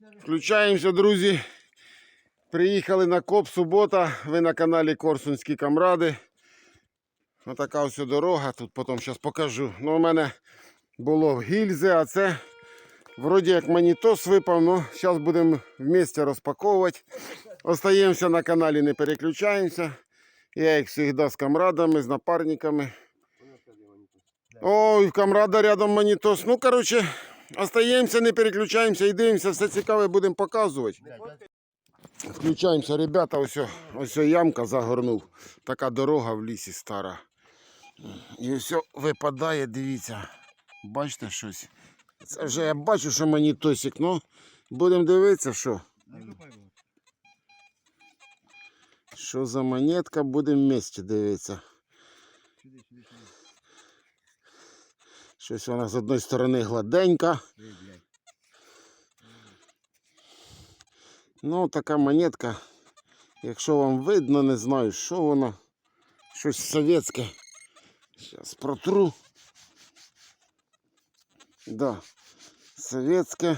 Включаємося, друзі. Приїхали на коп субота. Ви на каналі Корсунські Камради. Отака ось дорога. Тут потім зараз покажу. Ну, у мене було гільзи, а це вроді як манітос випав. Ну, зараз будемо вместе розпаковувати. Остаємося на каналі, не переключаємося. Я, як завжди, з камрадами, з напарниками. Ой, в камрада рядом манітос. Ну, коротше, остаємося, не переключаємося і дивимося, все цікаве будемо показувати. Включаємося, ребята, ось, ось ямка загорнув. Така дорога в лісі стара. І все випадає, дивіться. Бачите щось? Це вже я бачу, що манітосик, ну будемо дивитися, що. Що за монетка, будемо вместе дивитися. Щось вона з одної сторони гладенька. Ну, така монетка. Якщо вам видно, не знаю, що вона. Щось совєтське. Зараз протру. Да. Совєтське.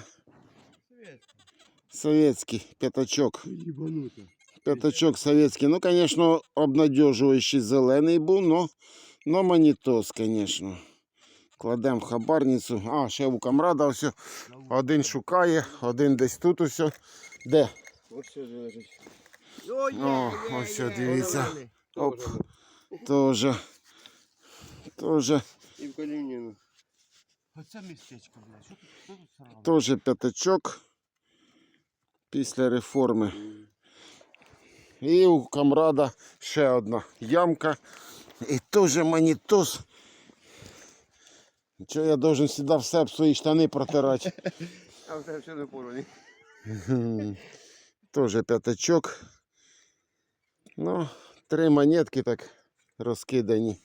Советский п'ятачок. П'ятачок советський. Ну, звісно, обнадежуючий зелений був, но, но монітос, звісно. Кладемо в хабарницю. А, ще у камрада ось. Один шукає, один десь тут ось. Де? Вот все лежить. О, ось дивіться. Оп. Тоже. Тоже, І в Калініну. Оце містечко, блядь. Тоже п'ятачок. Після реформи. І у камрада ще одна ямка. І теж монітос. Чого я должен сюди все в свої штани протирати? А в тебе все не порвані. Мгм. Тоже п'ятачок. Ну, три монетки так розкидані.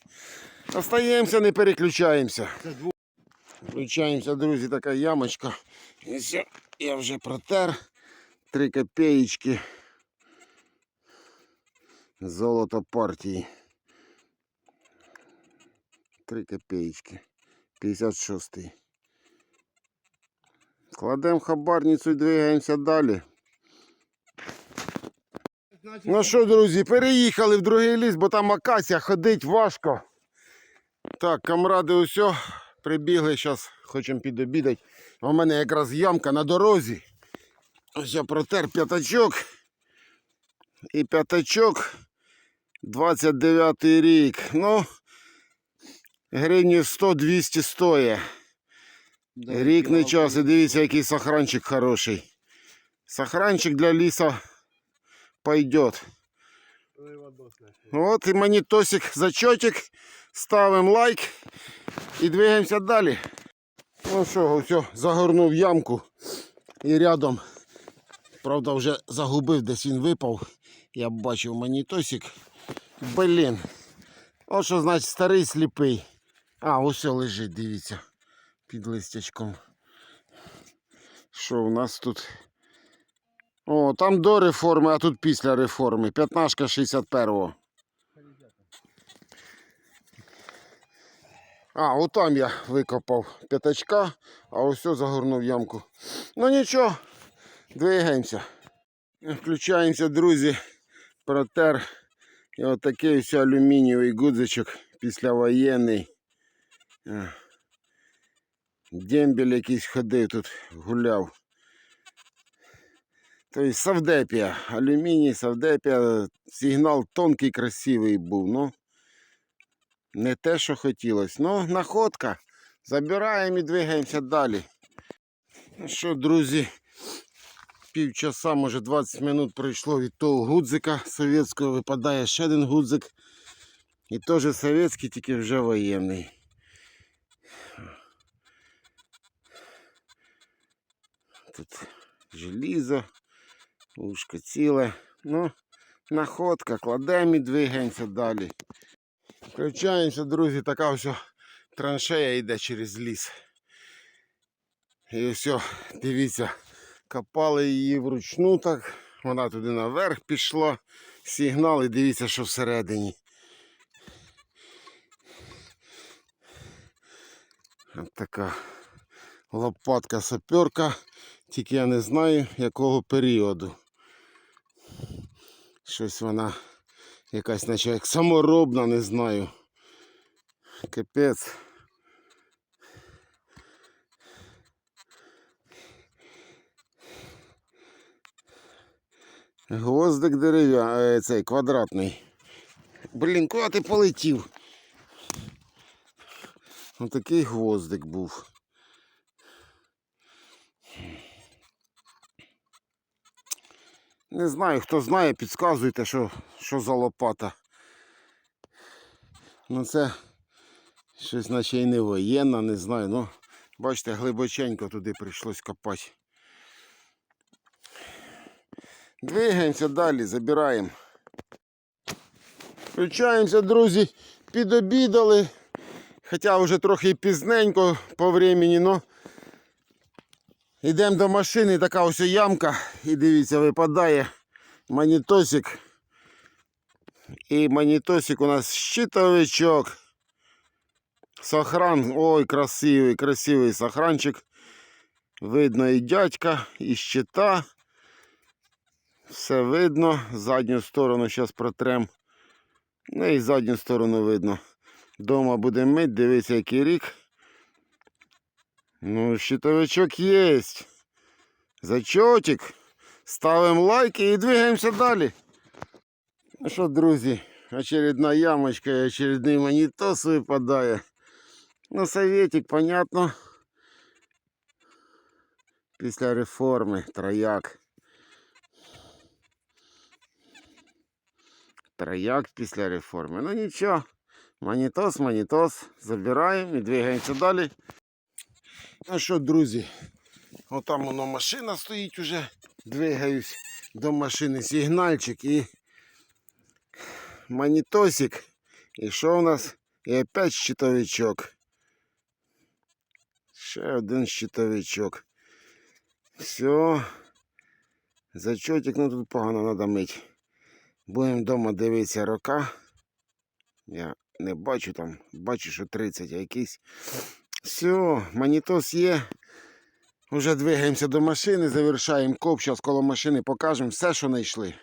Остаємося, не переключаємося. Включаємося, друзі, така ямочка. І все, я вже протер. Три копеечки. Золото партії. Три копеечки. 56-й. Кладемо хабарницю і двигаємося далі. Ну що, друзі, переїхали в другий ліс, бо там акація ходить важко. Так, камради, усе, прибігли, зараз хочемо підобідати. У мене якраз ямка на дорозі. Ось я протер п'ятачок. І п'ятачок 29 рік. Ну, гривнів 100-200 стоїть. Рік не час, і дивіться, який сохранчик хороший. Сохранчик для ліса пойдет. Вот и монитосик, зачетик. Ставим лайк і двигаємося далі. Ну що, все, загорнув ямку і рядом. Правда, вже загубив, десь він випав. Я бачив монітосик. Блін. От що значить старий сліпий. А, ось лежить, дивіться. Під листячком. Що у нас тут? О, там до реформи, а тут після реформи. П'ятнашка 61-го. А, отам я викопав п'ятачка, а ось загорнув ямку. Ну нічого, двигаємося. Включаємося, друзі. Протер. І отакий ось алюмінієвий гудзичок післявоєнний. Дембель якийсь ходив тут, гуляв. Тобто Савдепія, алюміній, Савдепія, сигнал тонкий, красивий був. Ну, не те, що хотілося. Ну, находка. Забираємо і двигаємося далі. Ну що, друзі, півчаса, може 20 минут пройшло від того гудзика совєтського. Випадає ще один гудзик. І теж совєтський, тільки вже воєнний. Тут желізо. Ушко ціле. Ну, находка, кладемо і двигаємося далі. Включаємося, друзі, така ось траншея йде через ліс. І все, дивіться, копали її вручну так. Вона туди наверх пішла. Сигнал і дивіться, що всередині. От така лопатка саперка Тільки я не знаю, якого періоду. Щось вона якась, наче як саморобна, не знаю. Капець. Гвоздик дерев'я, е, цей квадратний. Блін, куди ти полетів? Отакий гвоздик був. Не знаю, хто знає, підказуйте, що, що за лопата. Ну це щось наче і не воєнна, не знаю. Ну, бачите, глибоченько туди прийшлось копати. Двигаємося далі, забираємо. Включаємося, друзі, підобідали. Хоча вже трохи пізненько по времени, но йдемо до машини, така ось ямка. І дивіться, випадає манітосик. І манітосик у нас щитовичок. Сохран. Ой, красивий, красивий сохранчик. Видно і дядька, і щита. Все видно. Задню сторону зараз протрем. Ну і задню сторону видно. Дома будемо мить, дивися, який рік. Ну, щитовичок є. Зачотик. Ставимо лайки і двигаємося далі. Ну що, друзі, очередна ямочка і очередний монітос випадає. Ну, советик, понятно. Після реформи трояк. Трояк після реформи. Ну нічого. Монітос, монітос. Забираємо і двигаємося далі. Ну що, друзі, отам воно машина стоїть уже. Двигаюсь до машини сигнальчик і монітосик. І що у нас? І опять щитовичок. Ще один щитовичок. Все. Зачотик, ну тут погано треба мить. Будемо вдома дивитися рока. Я не бачу там, бачу, що 30, а якийсь. Все, манітос є. Уже двигаємося до машини, завершаємо коп. Зараз коло машини покажемо все, що знайшли.